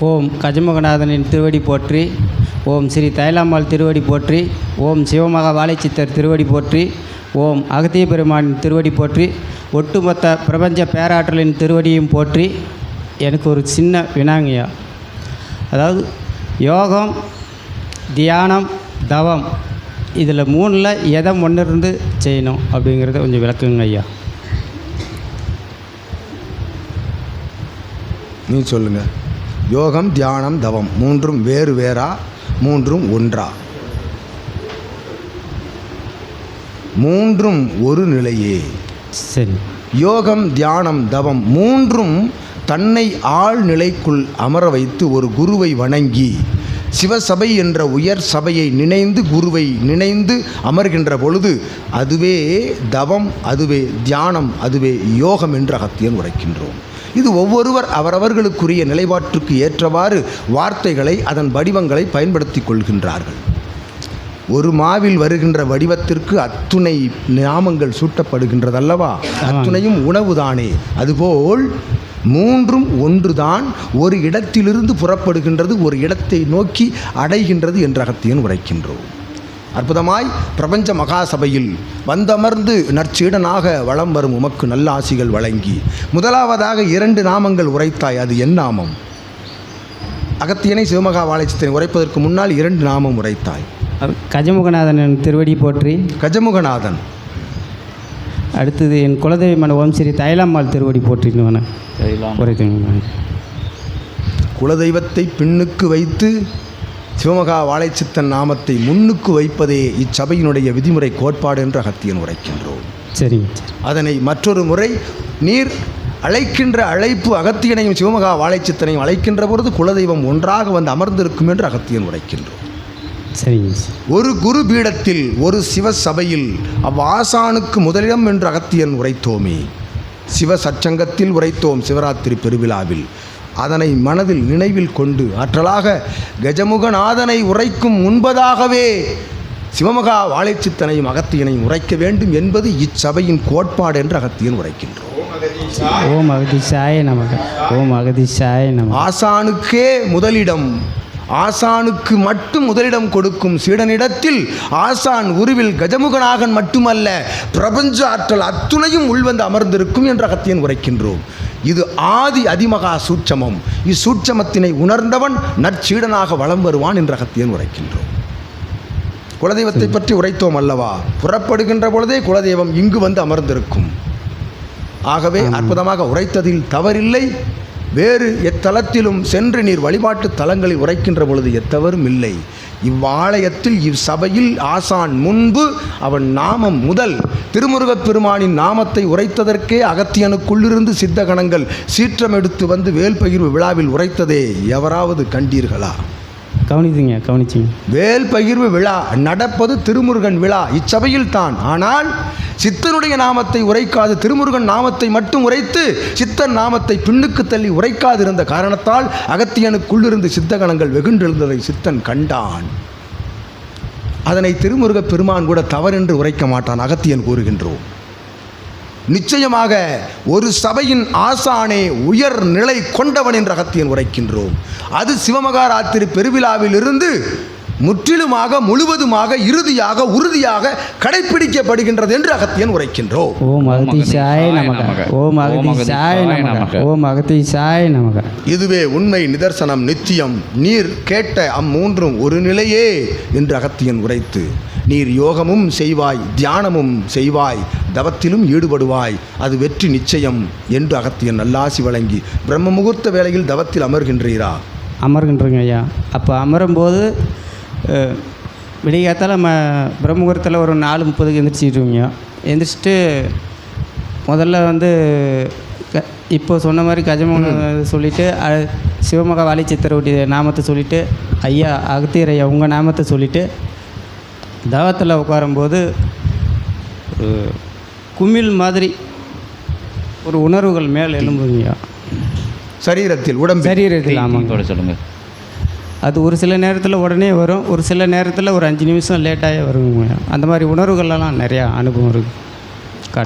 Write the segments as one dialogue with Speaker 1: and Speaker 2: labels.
Speaker 1: ஓம் கஜமுகநாதனின் திருவடி போற்றி ஓம் ஸ்ரீ தைலாம்பாள் திருவடி போற்றி ஓம் சிவமகா வாழைச்சித்தர் திருவடி போற்றி ஓம் அகத்திய பெருமானின் திருவடி போற்றி ஒட்டுமொத்த பிரபஞ்ச பேராற்றலின் திருவடியும் போற்றி. எனக்கு ஒரு சின்ன வினாங்கய்யா. அதாவது யோகம் தியானம் தவம் இதில் மூணில் எதை ஒன்று இருந்து செய்யணும் அப்படிங்கிறத கொஞ்சம் விளக்குங்க ஐயா.
Speaker 2: நீ சொல்லுங்கள் யோகம் தியானம் தவம். மூன்றும் வேறு வேறா மூன்றும் ஒன்றா? மூன்றும் ஒரு நிலையே.
Speaker 1: சரி.
Speaker 2: யோகம் தியானம் தவம் மூன்றும் தன்னை ஆழ்நிலைக்குள் அமர வைத்து ஒரு குருவை வணங்கி சிவசபை என்ற உயர் சபையை நினைந்து குருவை நினைந்து அமர்கின்ற பொழுது அதுவே தவம் அதுவே தியானம் அதுவே யோகம் என்று அகத்தியன் உரைக்கின்றோம். இது ஒவ்வொருவர் அவரவர்களுக்குரிய நிலைப்பாட்டுக்கு ஏற்றவாறு வார்த்தைகளை அதன் வடிவங்களை பயன்படுத்தி கொள்கின்றார்கள். ஒரு மாவில் வருகின்ற வடிவத்திற்கு அத்துணை நாமங்கள் சூட்டப்படுகின்றதல்லவா? அத்துணையும் உணவுதானே. அதுபோல் மூன்றும் ஒன்றுதான் ஒரு இடத்திலிருந்து புறப்படுகின்றது ஒரு இடத்தை நோக்கி அடைகின்றது என்ற அகத்தியன் உரைக்கின்றோம். அற்புதமாய் பிரபஞ்ச மகாசபையில் வந்தமர்ந்து நற்சீடனாக வலம் வரும் உமக்கு நல்ல ஆசிகள் வழங்கி. முதலாவதாக இரண்டு நாமங்கள் உரைத்தாய் அது என் நாமம். அகத்தியனை சிவமகா வாழைச்சத்தினை உரைப்பதற்கு முன்னால் இரண்டு நாமம் உரைத்தாய்.
Speaker 1: அது கஜமுகநாதனின் திருவடி போற்றி.
Speaker 2: கஜமுகநாதன்.
Speaker 1: அடுத்தது என் குலதெய்வமான ஓம் ஸ்ரீ தைலாம்பாள் திருவடி போற்றின்னு உரைத்துங்க
Speaker 2: குலதெய்வத்தை பின்னுக்கு வைத்து சிவமகா வாழைச்சித்தன் நாமத்தை முன்னுக்கு வைப்பதே இச்சபையினுடைய விதிமுறை கோட்பாடு என்று அகத்தியன் உரைக்கின்றோம்.
Speaker 1: சரி.
Speaker 2: அதனை மற்றொரு முறை நீர் அழைக்கின்ற அழைப்பு அகத்தியனையும் சிவமகா வாழைச்சித்தனையும் அழைக்கின்ற பொழுது குலதெய்வம் ஒன்றாக வந்து அமர்ந்திருக்கும் என்று அகத்தியன் உரைக்கின்றோம்.
Speaker 1: சரி.
Speaker 2: ஒரு குரு பீடத்தில் ஒரு சிவ சபையில் அவ்வாசானுக்கு முதலிடம் என்று அகத்தியன் உரைத்தோமே. சிவ சச்சங்கத்தில் உரைத்தோம் சிவராத்திரி பெருவிழாவில். அதனை மனதில் நினைவில் கொண்டு ஆற்றலாக கஜமுகநாதனை உரைக்கும் முன்பதாகவே சிவமகா வாழைச்சித்தனையும் அகத்தியனையும் உரைக்க வேண்டும் என்பது இச்சபையின் கோட்பாடு என்று அகத்தியன் உரைக்கின்றோம்
Speaker 1: ஓம் அகதிஷாய நமக. ஓம் அகதிஷாய நமக.
Speaker 2: ஆசானுக்கே முதலிடம் ஆசானுக்கு மட்டும் முதலிடம் கொடுக்கும் சீடனிடத்தில் ஆசான் உருவில் கஜமுகனாகன் மட்டுமல்ல பிரபஞ்ச ஆற்றல் அத்துணையும் உள்வந்து அமர்ந்திருக்கும் என்ற அகத்தியன் உரைக்கின்றோம். இது ஆதி அதிமகா சூட்சமம். இச்சூட்சமத்தினை உணர்ந்தவன் நற்சீடனாக வலம் வருவான் என்ற அகத்தியன் உரைக்கின்றோம். குலதெய்வத்தை பற்றி உரைத்தோம் அல்லவா? புறப்படுகின்ற பொழுதே குலதெய்வம் இங்கு வந்து அமர்ந்திருக்கும். ஆகவே அற்புதமாக உரைத்ததில் தவறில்லை. வேறு எத்தலத்திலும் சென்று நீர் வழிபாட்டு தலங்களில் உரைக்கின்ற பொழுது எத்தவரும் இல்லை. இவ்வாலயத்தில் இவ்வசபையில் ஆசான் முன்பு அவன் நாமம் முதல் திருமுருகப் பெருமானின் நாமத்தை உரைத்ததற்கே அகத்தியனுக்குள்ளிருந்து சித்தகணங்கள் சீற்றம் எடுத்து வந்து வேல்பகிர்வு விழாவில் உரைத்ததே எவராவது கண்டீர்களா?
Speaker 1: கவனிச்சிங்க கவனிச்சிங்க
Speaker 2: வேல் பகிர்வு விழா நடப்பது திருமுருகன் விழா. இச்சபையில் தான். ஆனால் சித்தனுடைய நாமத்தை உரைக்காது திருமுருகன் நாமத்தை மட்டும் உரைத்து சித்தன் நாமத்தை பின்னுக்கு தள்ளி உரைக்காதிருந்த காரணத்தால் அகத்தியனுக்குள்ளிருந்து சித்தகணங்கள் வெகுண்டெழுந்ததை சித்தன் கண்டான். அதனை திருமுருகப் பெருமான் கூட தவறென்று உரைக்க மாட்டான் அகத்தியன் கூறுகின்றோம். நிச்சயமாக ஒரு சபையின் ஆசானே உயர் நிலை கொண்டவன் என்று அகத்தியன் உரைக்கின்றோம். அது சிவமகாராத்திரி பெருவிழாவில் இருந்து முற்றிலுமாக முழுவதுமாக இறுதியாக உறுதியாக கடைப்பிடிக்கப்படுகின்றது என்று அகத்தியன் உரைக்கின்றோம்.
Speaker 1: ஓம் அகதிஷாய நமக. ஓம் அகதிஷாய நமக. ஓம் அகதிஷாய நமக.
Speaker 2: இதுவே உண்மை நிதர்சனம் நித்தியம். நீர் கேட்ட அம்மூன்றும் ஒரு நிலையே என்று அகத்தியன் உரைத்து நீர் யோகமும் செய்வாய் தியானமும் செய்வாய் தவத்திலும் ஈடுபடுவாய் அது வெற்றி நிச்சயம் என்று அகத்தியன் நல்லாசி வழங்கி பிரம்ம முகூர்த்த வேளையில் தவத்தில் அமர்கின்றீரா?
Speaker 1: அமருகின்றங்க ஐயா. அப்போ அமரும்போது விடியகாத்தால நம்ம பிரம்மபுரத்தில் ஒரு நாலு முப்பதுக்கு எந்திரிச்சிடுவீங்க எந்திரிச்சிட்டு முதல்ல வந்து க இப்போ சொன்ன மாதிரி கஜமோகன் சொல்லிவிட்டு சிவமகா வாலி சித்திரவுடைய நாமத்தை சொல்லிவிட்டு ஐயா அகத்தியர் ஐயா உங்கள் நாமத்தை சொல்லிவிட்டு தவத்தில் உட்காரும்போது ஒரு குமிழ் மாதிரி ஒரு உணர்வுகள் மேல் எழும்புங்கய்யா.
Speaker 2: சரீரத்தில் உடம்பில்.
Speaker 1: சரீரத்தில் ஆமாங்க.
Speaker 3: சொல்லுங்கள்
Speaker 1: அது ஒரு சில நேரத்தில் உடனே வரும் ஒரு சில நேரத்தில் ஒரு அஞ்சு நிமிஷம் லேட்டாகவே வருங்க அந்த மாதிரி உணர்வுகள்லாம் நிறையா அனுபவம் இருக்குது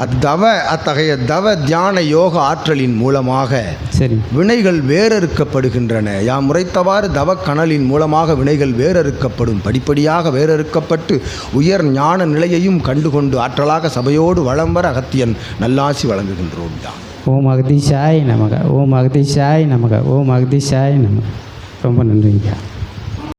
Speaker 2: அத்தவ அத்தகைய தவ தியான யோக ஆற்றலின் மூலமாக
Speaker 1: சரி.
Speaker 2: வினைகள் வேறறுக்கப்படுகின்றன. யாம் முறைத்தவாறு தவக்கணலின் மூலமாக வினைகள் வேறறுக்கப்படும். படிப்படியாக வேறறுக்கப்பட்டு உயர் ஞான நிலையையும் கண்டுகொண்டு ஆற்றலாக சபையோடு வளம் வர அகத்தியன் நல்லாசி வழங்குகின்றோம்
Speaker 1: ஓம் அகதீஷாய் நமக ஓம் அகதீஷாய் நமக ஓம் அகதீஷாய் நமக. 都不能增加。